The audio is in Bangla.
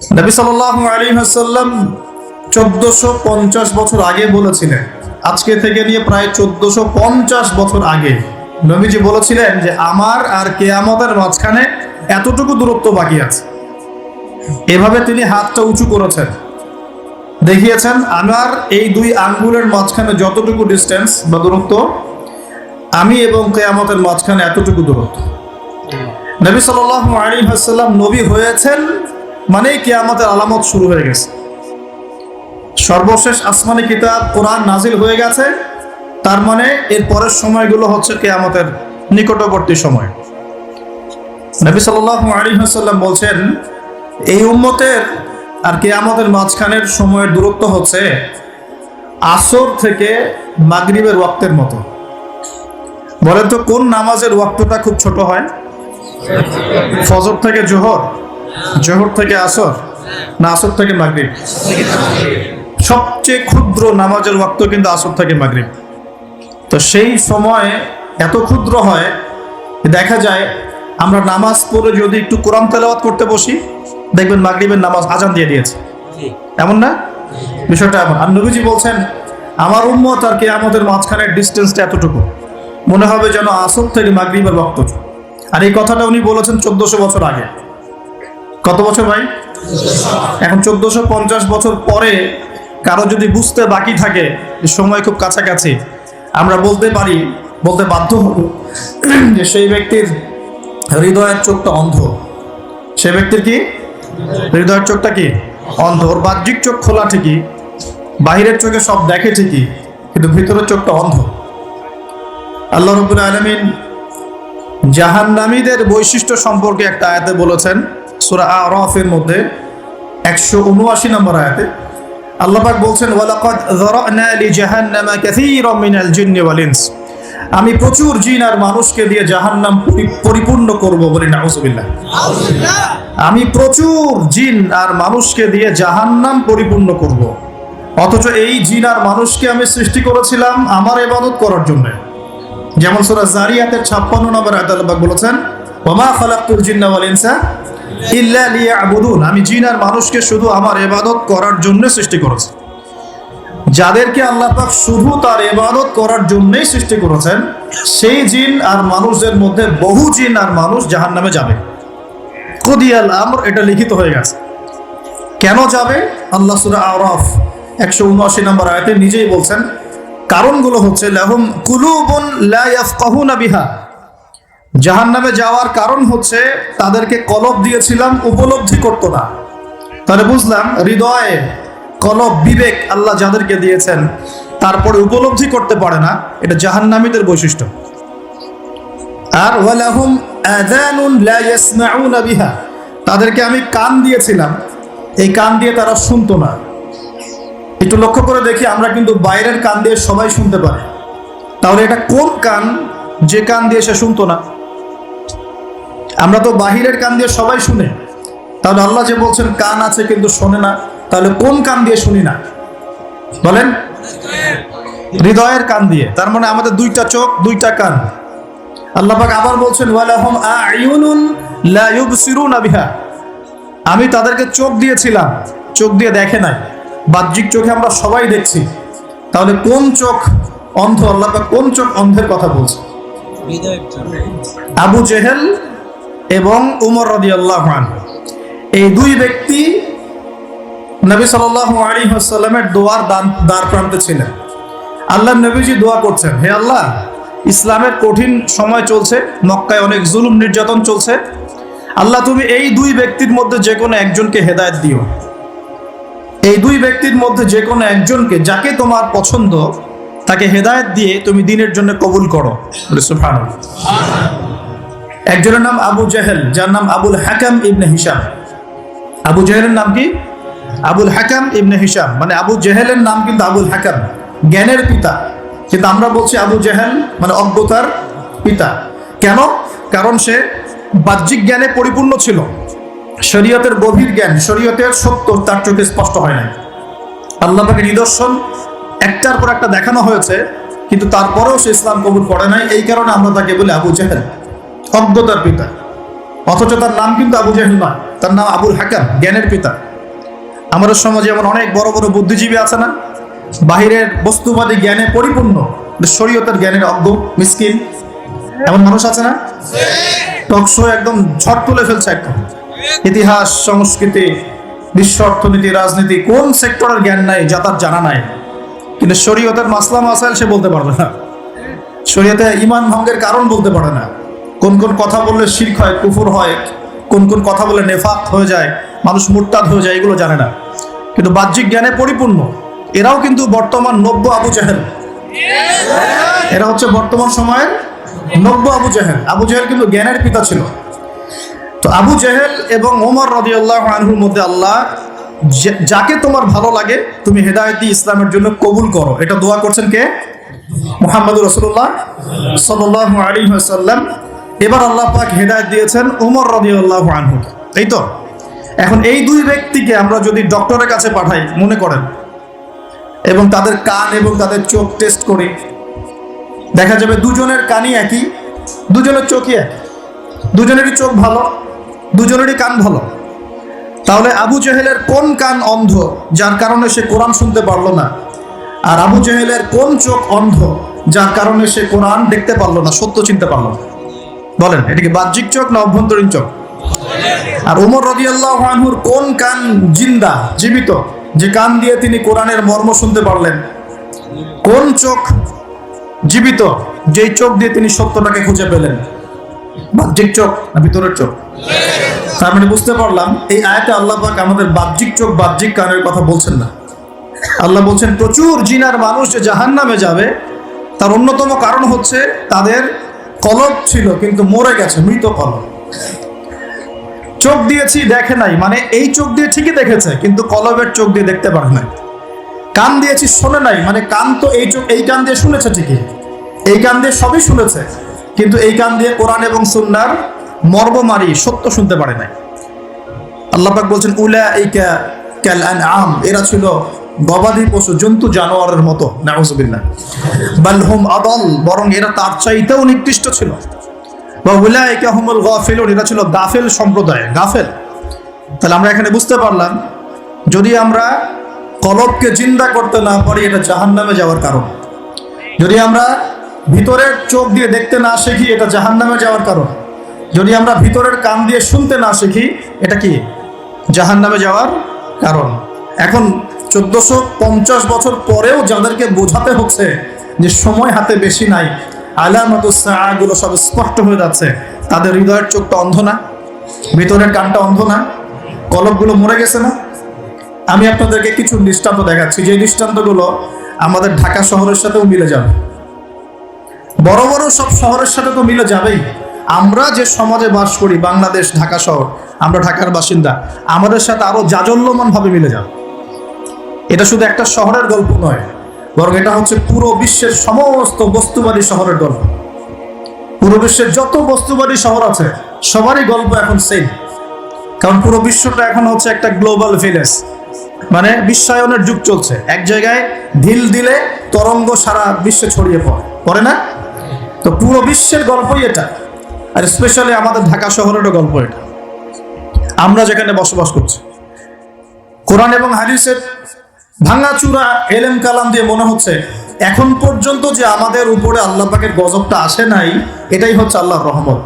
নবী সাল্লাল্লাহু আলাইহি ওয়াসাল্লাম চোদ্দশো পঞ্চাশ বছর আগে বলেছিলেন আজকে থেকে নিয়ে প্রায় চোদ্দশো পঞ্চাশ বছর আগে নবীজি বলেছিলেন যে আমার আর কেয়ামতের মাঝখানে এতটুকু দূরত্ব বাকি আছে। এভাবে তিনি হাতটা উঁচু করেছেন। দেখিয়েছেন আমার এই দুই আঙ্গুলের মাঝখানে যতটুকু ডিস্টেন্স বা দূরত্ব আমি এবং কেয়ামতের মাঝখানে এতটুকু দূরত্ব। নবী সাল্লাল্লাহু আলাইহি ওয়াসাল্লাম নবী হয়েছেন মানেই কেয়ামতের আলামত শুরু হয়ে গেছে। সর্বশেষ আসমানি কিতাব কোরআন নাজিল হয়ে গেছে। তার মানে এর পরের সময়গুলো হচ্ছে কেয়ামতের নিকটবর্তী সময়। নবী সাল্লাল্লাহু আলাইহি ওয়াসাল্লাম বলছেন, এই উম্মতের আর কেয়ামতের মাঝখানের সময়ের দূরত্ব হচ্ছে আসর থেকে মাগরিবের ওয়াক্তের মতো। বলেন তো, কোন নামাজের ওয়াক্তটা খুব ছোট হয়? ফজর থেকে জোহর? জোহর থেকে আসর? না, আসর থেকে মাগরিব। সবচেয়ে ক্ষুদ্র নামাজের ওয়াক্ত কিন্তু আসর থেকে মাগরিব। তো সেই সময় এত ক্ষুদ্র হয়, দেখা যায় আমরা নামাজ পড়ে যদি একটু কোরআন তেলাওয়াত করতে বসি, দেখবেন মাগরিবের নামাজ আজান দিয়ে দিয়েছে। এমন না? বিষয়টা এমন। আর নবীজি বলছেন, আমার উম্মত আর কি আমাদের মাঝখানের ডিস্টেন্সটা এতটুকু। মনে হবে যেন আসর থেকে মাগরিবের বক্ত আর এই কথাটা উনি বলেছেন চোদ্দশো বছর আগে। কত বছর ভাই? এখন চোদ্দশো পঞ্চাশ বছর পরে কারও যদি বুঝতে বাকি থাকে সময় খুব কাছাকাছি, আমরা বলতে পারি, বলতে বাধ্য হব যে সেই ব্যক্তির হৃদয়ের চোখটা অন্ধ। সে ব্যক্তির কি? হৃদয়ের চোখটা কি? অন্ধ। ওর বাহ্যিক চোখ খোলা ঠিকই, বাহিরের চোখে সব দেখে ঠিকই, কিন্তু ভিতরের চোখটা অন্ধ। আল্লাহ রবুল আলমিন জাহান্নামীদের বৈশিষ্ট্য সম্পর্কে একটা আয়াতে বলেছেন সুরা আরফের মধ্যে একশো উনআশি নম্বর আয়াতে আল্লাপাক বলছেন ওয়ালাকাদ যারানা লি কাসীরাম মিনাল জিন্নি ওয়াল ইনস। আমি প্রচুর জিন আর মানুষকে দিয়ে জাহান্নাম পরি- পরিপূর্ণ করব বলি নাউজুবিল্লাহ। আমি প্রচুর জিন আর মানুষকে দিয়ে জাহান্নাম পরিপূর্ণ করব। অথচ এই জিন আর মানুষকে আমি সৃষ্টি করেছিলাম আমার ইবাদত করার জন্য। যেমন সূরা জারিয়াতের 56 নম্বর আয়াত আল্লাহ বলেছেন ওমা খালাকতুল জিন্না ওয়াল ইনসা ইল্লা লিয়াবুদুন। আমি জিন আর মানুষকে শুধু আমার এবাদত করার জন্য সৃষ্টি করেছি। যাদেরকে আল্লাহ পাক শুধু তার ইবাদত করার জন্যই সৃষ্টি করেছেন, সেই জিন আর মানুষদের মধ্যে বহু জিন আর মানুষ জাহান্নামে যাবে। কুদিয়াল আমর, এটা লিখিত হয়ে গেছে। কেন যাবে? আল্লাহ সুরা আরফ, একশো উনআশি নম্বর আয়াতে নিজেই বলছেন, কারণগুলো হচ্ছে, লাহুম কুলুবুন লা ইয়াফকাহুনা বিহা। জাহান্নামে যাওয়ার কারণ হচ্ছে তাদেরকে কলব দিয়েছিলাম, উপলব্ধি করতো না। তাহলে বুঝলাম, হৃদয়ে কলব, বিবেক আল্লাহ যাদেরকে দিয়েছেন, তারপরে উপলব্ধি করতে পারে না, এটা জাহান্নামীদের বৈশিষ্ট্য। আর ওয়ালাহুম আযানুন লা বিহা, তাদেরকে আমি কান দিয়েছিলাম, এই কান দিয়ে তারা শুনতো না। একটু লক্ষ্য করে দেখি, আমরা কিন্তু বাইরের কান দিয়ে সবাই শুনতে পারি। তাহলে এটা কোন কান? যে কান দিয়ে সে শুনতো না। আমরা তো বাহিরের কান দিয়ে সবাই শুনে। তাহলে আল্লাহ যে বলছেন কান আছে কিন্তু শোনে না তাহলে কোন কান দিয়ে শুনি না? বলেন। হৃদয়ের কান দিয়ে তার মানে আমাদের দুইটা চোখ দুইটা কান। আল্লাহ পাক আবার বলছেন আমি তাদেরকে চোখ দিয়েছিলাম চোখ দিয়ে দেখে নাই। বাহ্যিক চোখে আমরা সবাই দেখছি। তাহলে কোন চোখ অন্ধ? আল্লাহ কোন চোখ অন্ধের কথা বলছে আবু জেহেল এবং উমর রাদিয়াল্লাহু এই দুই ব্যক্তি নবী সাল্লাল্লাহু আলাইহি ওয়াসাল্লামের দোয়ার দান দ্বার প্রান্তে ছিলেন। আল্লাহ নবীজি দোয়া করছেন, হে আল্লাহ, ইসলামের কঠিন সময় চলছে, মক্কায় অনেক জুলুম নির্যাতন চলছে। আল্লাহ, তুমি এই দুই ব্যক্তির মধ্যে যে কোনো একজনকে হেদায়ত দিও। এই দুই ব্যক্তির মধ্যে যে কোনো একজনকে, যাকে তোমার পছন্দ, তাকে হেদায়েত দিয়ে তুমি দিনের জন্য কবুল করো। সুবহানাল্লাহ। একজনের নাম আবু জাহেল, যার নাম আবুল হাকাম ইবনে হিসাম আবু জাহেলের নাম কি? আবুল হাকাম ইবনে হিসাম মানে আবু জেহেলের নাম কিন্তু আবুল হাকাম। জ্ঞানের পিতা। কিন্তু আমরা বলছি আবু জেহেল মানে অজ্ঞতার পিতা। কেন? কারণ সে বাহ্যিক জ্ঞানে পরিপূর্ণ ছিল। শরীয়তের গভীর জ্ঞান, শরীয়তের সত্য তার চোখে স্পষ্ট হয় নাই। আল্লাহ পাকের নিদর্শন একটার পর একটা দেখানো হয়েছে, কিন্তু তারপরেও সে ইসলাম কবুল করে নাই। এই কারণে আমরা তাকে বলি আবু জেহেল। অজ্ঞতার পিতা। অথচ তার নাম কিন্তু আবু জেহেল নয় তার নাম আবুল হাকাম, জ্ঞানের পিতা। আমাদের সমাজে এমন অনেক বড় বড় বুদ্ধিজীবী আছে না, বাহিরের বস্তুবাদী জ্ঞানে পরিপূর্ণ শরীয়তের জ্ঞানের অজ্ঞ, মিসকিন, এমন মানুষ আছে না? টকশো একদম ঝড় তুলে ফেলছে একদম। ইতিহাস, সংস্কৃতি, বিশ্ব অর্থনীতি, রাজনীতি, কোন সেক্টরের জ্ঞান নাই, যা তার জানা নাই। কিন্তু শরীয়তের মাসলা মাসাইল সে বলতে পারবে না। শরীয়তে ইমান ভঙ্গের কারণ বলতে পারে না। কোন কোন কথা বললে শির্ক হয়, কুফুর হয়, কোন কোন কথা বলে নেফাত হয়ে যায়, মানুষ মুরতাদ হয়ে যায়, এগুলো জানে না। কিন্তু বাহ্যিক জ্ঞানে পরিপূর্ণ। এরাও কিন্তু বর্তমান নব্য আবু জাহেল। এরা হচ্ছে বর্তমান সময়ের নব্য আবু জাহেল। আবু জাহেল কিন্তু জ্ঞানের পিতা ছিল। তো আবু জাহেল এবং ওমর রদিয়াল্লাহ আনহুর মধ্যে আল্লাহ যাকে তোমার ভালো লাগে, তুমি হেদায়তি ইসলামের জন্য কবুল করো। এটা দোয়া করছেন কে? মোহাম্মদ রসুল্লাহ সাল্লাহ আলী সাল্লাম এবার আল্লাহ পাক হেদায়ত দিয়েছেন উমর রদিয়াল্লাহ আনহু। এই তো? এখন এই দুই ব্যক্তিকে আমরা যদি ডক্টরের কাছে পাঠাই, মনে করেন, এবং তাদের কান এবং তাদের চোখ টেস্ট করি, দেখা যাবে দুজনের কানই একই, দুজনের চোখই এক দুজনেরই চোখ ভালো, দুজনেরই কান ভালো। তাহলে আবু জেহেলের কোন কান অন্ধ, যার কারণে সে কোরআন শুনতে পারল না? আর আবু জেহেলের কোন চোখ অন্ধ, যার কারণে সে কোরআন দেখতে পারল না, সত্য চিনতে পারল না? বলেন এটা কি বাহ্যিক চোখ না অভ্যন্তরীণ চোখ? আর উমর রদিয়াল্লাহ আনহুর কোন কান জিন্দা, জীবিত? যে কান দিয়ে তিনি কোরআনের মর্ম শুনতে পারলেন। কোন চোখ জীবিত, যেই চোখ দিয়ে তিনি সত্যটাকে খুঁজে পেলেন? বাহ্যিক চোখ না ভিতরের চোখ? তার মানে বুঝতে পারলাম, এই আয়াতে আল্লাহ পাক আমাদের বাহ্যিক চোখ, বাহ্যিক কানের কথা বলছেন না। আল্লাহ বলছেন, প্রচুর জিনার মানুষ যে জাহান নামে যাবে, তার অন্যতম কারণ হচ্ছে তাদের কলব ছিল, কিন্তু মরে গেছে, মৃত কলব। চোখ দিয়েছি দেখে নাই মানে এই চোখ দিয়ে ঠিকই দেখেছে, কিন্তু কলবের চোখ দিয়ে দেখতে পারে নাই। কান দিয়েছি শোনে নাই মানে কান তো এই চোখ, এই কান দিয়ে শুনেছে ঠিকই। এই কান দিয়ে সবই শুনেছে, কিন্তু এই কান দিয়ে কোরআন এবং সুন্নার মর্ম মারি সত্য শুনতে পারে নাই। আল্লাহ পাক বলছেন উলা ইকা ক্যাল আম এরা ছিল গবাদি পশু, জন্তু, জানোয়ারের মতো, নাউজুবিল্লাহ। বাল হুম আদল, বরং এরা তার চাইতেও নিকৃষ্ট ছিল। বা উলাইকা হুমুল গাফিলুন, এরা ছিল গাফেল সম্প্রদায়, গাফেল। তাহলে আমরা এখানে বুঝতে পারলাম, যদি আমরা কলবকে চিন্তা করতে না পারি, এটা জাহান্নামে যাওয়ার কারণ। যদি আমরা ভিতরের চোখ দিয়ে দেখতে না শিখি, এটা জাহান্নামে যাওয়ার কারণ। যদি আমরা ভিতরের কান দিয়ে শুনতে না শিখি, এটা কি? জাহান্নামে যাওয়ার কারণ। এখন চোদ্দশো পঞ্চাশ বছর পরেও যাদেরকে বোঝাতে হচ্ছে যে সময় হাতে বেশি নাই আলামতুগুলো সব স্পষ্ট হয়ে যাচ্ছে। তাদের হৃদয়ের চোখটা অন্ধ না, ভিতরের কানটা অন্ধ না কলবগুলো মরে গেছে না। আমি আপনাদেরকে কিছু দৃষ্টান্ত দেখাচ্ছি, যে দৃষ্টান্তগুলো আমাদের ঢাকা শহরের সাথেও মিলে যাবে। বড় বড় সব শহরের সাথে তো মিলে যাবেই। আমরা যে সমাজে বাস করি, বাংলাদেশ, ঢাকা শহর, আমরা ঢাকার বাসিন্দা, আমাদের সাথে আরও জাজল্যমান ভাবে মিলে যাবে। এটা শুধু একটা শহরের গল্প নয়, বরং এটা হচ্ছে পুরো বিশ্বের সমস্ত বস্তুবাদী শহরের গল্প। পুরো বিশ্বের যত বস্তুবাদী শহর আছে, সবারই গল্প এখন সেম কারণ পুরো বিশ্বটা এখন হচ্ছে একটা গ্লোবাল ভিলেজ মানে বিশ্বায়নের যুগ চলছে। এক জায়গায় ঢিল দিলে তরঙ্গ সারা বিশ্বে ছড়িয়ে পড়ে। পড়ে না? তো পুরো বিশ্বের গল্পই এটা। আর স্পেশালি আমাদের ঢাকা শহরেরও গল্প এটা। আমরা যেখানে বসবাস করছি। কোরআন এবং হাদিসের ভাঙাচুরা, এলেম কালাম দিয়ে মনে হচ্ছে এখন পর্যন্ত যে আমাদের উপরে আল্লাহ পাকের গজবটা আসে নাই, এটাই হচ্ছে আল্লাহর রহমত।